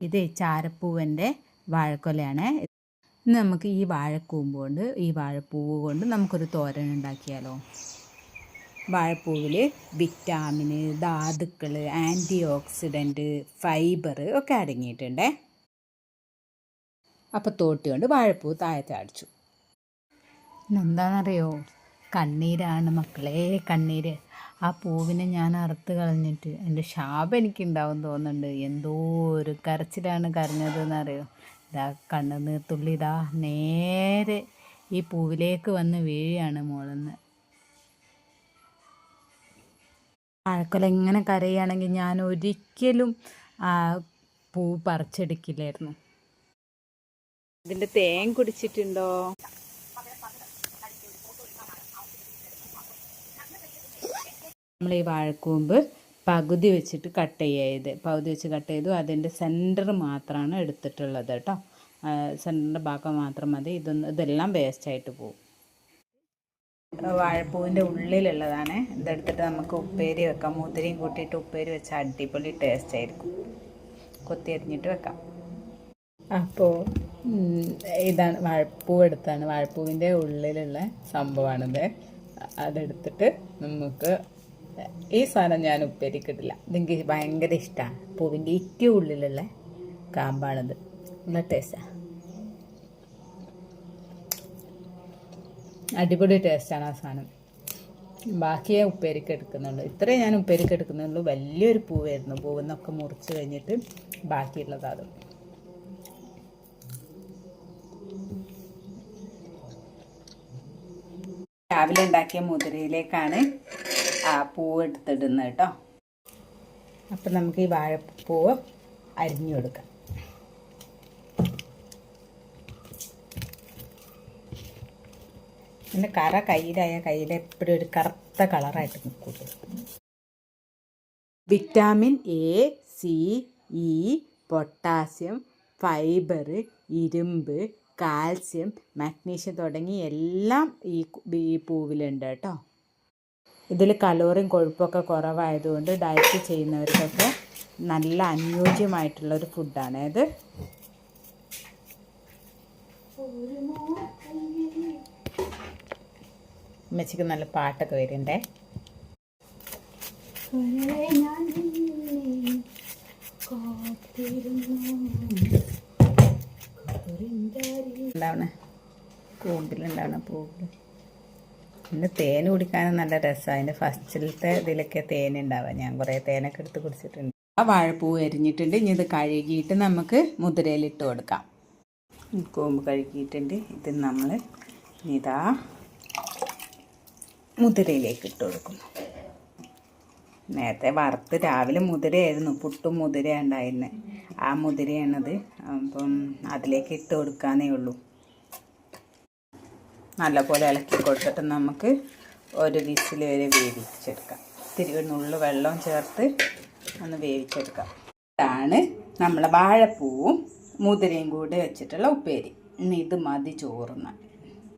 ഇത് ചാരപ്പൂവന്റെ വാഴക്കൊലയാണ്. ഇന്ന് നമുക്ക് ഈ വാഴക്കൂമ്പ് കൊണ്ട് ഈ വാഴപ്പൂവ് കൊണ്ട് നമുക്കൊരു തോരൻ ഉണ്ടാക്കിയാലോ? വാഴപ്പൂവിൽ വിറ്റാമിന് ധാതുക്കൾ ആന്റി ഓക്സിഡന്റ് ഫൈബർ ഒക്കെ അടങ്ങിയിട്ടുണ്ട്. അപ്പോൾ തോട്ടി കൊണ്ട് വാഴപ്പൂ താഴത്തെ അടിച്ചു. എന്താണെന്നറിയോ? കണ്ണീരാണ് മക്കളെ കണ്ണീര്. ആ പൂവിനെ ഞാൻ അറുത്ത് കളഞ്ഞിട്ട് എന്റെ ശാപം എനിക്കുണ്ടാവും തോന്നുന്നുണ്ട്. എന്തോ ഒരു കരച്ചിലാണ് കരഞ്ഞതെന്ന് അറിയോ ഇതാ കണ്ണുനീർത്തുള്ളി ഇതാ നേരെ ഈ പൂവിലേക്ക് വന്ന് വീഴുകയാണ് മോളെന്ന്. ആഴക്കൊല ഇങ്ങനെ കരയുകയാണെങ്കിൽ ഞാൻ ഒരിക്കലും ആ പൂ പറിച്ചെടുക്കില്ലായിരുന്നു. ഇതിന്റെ തേൻ കുടിച്ചിട്ടുണ്ടോ? നമ്മൾ ഈ വാഴക്കൂമ്പ് പകുതി വെച്ചിട്ട് കട്ട് ചെയ്യത് പകുതി വെച്ച് കട്ട് ചെയ്തു അതിന്റെ സെന്റർ മാത്രമാണ് എടുത്തിട്ടുള്ളത് കേട്ടോ സെന്ററിന്റെ ഭാഗം മാത്രം മതി. ഇതൊന്ന് ഇതെല്ലാം വേസ്റ്റായിട്ട് പോകും വാഴപ്പൂവിന്റെ ഉള്ളിലുള്ളതാണ്. ഇതെടുത്തിട്ട് നമുക്ക് ഉപ്പേരി വെക്കാം. മുതിരയും കൂട്ടിയിട്ട് ഉപ്പേരി വെച്ച അടിപൊളി ടേസ്റ്റ് ആയിരിക്കും. കൊത്തി അരിഞ്ഞിട്ട് വെക്കാം. അപ്പോൾ ഇതാണ് വാഴപ്പൂ എടുത്താണ്. വാഴപ്പൂവിന്റെ ഉള്ളിലുള്ള സംഭവമാണിത് അതെടുത്തിട്ട് നമുക്ക് ഈ സാധനം ഞാൻ ഉപ്പേരിക്കിട്ടില്ല. ഇതെനിക്ക് ഭയങ്കര ഇഷ്ടമാണ് പൂവിന്റെ ഏറ്റവും ഉള്ളിലുള്ള കാമ്പാണിത്. നല്ല ടേസ്റ്റാണ് അടിപൊളി ടേസ്റ്റാണ് ആ സാധനം. ബാക്കിയേ ഉപ്പേരിക്ക് എടുക്കുന്നുള്ളൂ. ഇത്രയും ഞാൻ ഉപ്പേരിക്ക് എടുക്കുന്നുള്ളൂ. വലിയൊരു പൂവായിരുന്നു. പൂവിൽ നിന്നൊക്കെ മുറിച്ച് കഴിഞ്ഞിട്ട് ബാക്കിയുള്ളത് അത്. രാവിലെ ഉണ്ടാക്കിയ മുതിരയിലേക്കാണ് ആ പൂവ് എടുത്തിടുന്നത് കേട്ടോ അപ്പം നമുക്ക് ഈ വാഴപ്പൂവ് അരിഞ്ഞു കൊടുക്കാം. പിന്നെ കറ കയ്യിലായ കയ്യിൽ എപ്പോഴും ഒരു കറുത്ത കളറായിട്ട് നിൽക്കും vitamin A C E potassium fibre ഇരുമ്പ് കാൽസ്യം മഗ്നീഷ്യം തുടങ്ങി എല്ലാം ഈ പൂവിലുണ്ട് കേട്ടോ ഇതിൽ കലോറിയും കൊഴുപ്പൊക്കെ കുറവായതുകൊണ്ട് ഡയറ്റ് ചെയ്യുന്നവർക്കൊക്കെ നല്ല അനുയോജ്യമായിട്ടുള്ളൊരു ഫുഡാണ് ഇത് അമ്മച്ചിക്ക് നല്ല പാട്ടൊക്കെ വരുന്നുണ്ടേ ഉണ്ടാവണേ കൂടുതലുണ്ടാവണം പൂവിൽ പിന്നെ തേൻ കുടിക്കാനും നല്ല രസമാണ് അതിന്റെ ഫസ്റ്റിലത്തെ ഇതിലൊക്കെ തേൻ ഉണ്ടാവുക ഞാൻ കുറേ തേനൊക്കെ എടുത്ത് കുടിച്ചിട്ടുണ്ട്. ആ വാഴപ്പൂ എരിഞ്ഞിട്ടുണ്ട്. ഇനി ഇത് കഴുകിയിട്ട് നമുക്ക് മുതിരയിലിട്ട് കൊടുക്കാം. കൂമ്പ് കഴുകിയിട്ടുണ്ട്. ഇത് നമ്മൾ ഇതാ മുതിരയിലേക്ക് ഇട്ട് കൊടുക്കുന്നു. നേരത്തെ വറുത്ത് രാവിലെ മുതിരയായിരുന്നു. പുട്ടും മുതിര ഉണ്ടായിരുന്നത് ആ മുതിരയാണത്. അപ്പം അതിലേക്ക് ഇട്ട് കൊടുക്കാനേ ഉള്ളൂ. നല്ലപോലെ ഇളക്കി കൊടുത്തിട്ട് നമുക്ക് ഒരു വിസിൽ വരെ വേവിച്ചെടുക്കാം. ഇത്തിരി നുള്ളു വെള്ളം ചേർത്ത് ഒന്ന് വേവിച്ചെടുക്കാം. ഇതാണ് നമ്മളെ വാഴപ്പൂവും മുതിരയും കൂടെ വെച്ചിട്ടുള്ള ഉപ്പേരി. ഇനി ഇത് മതി ചോറുന്ന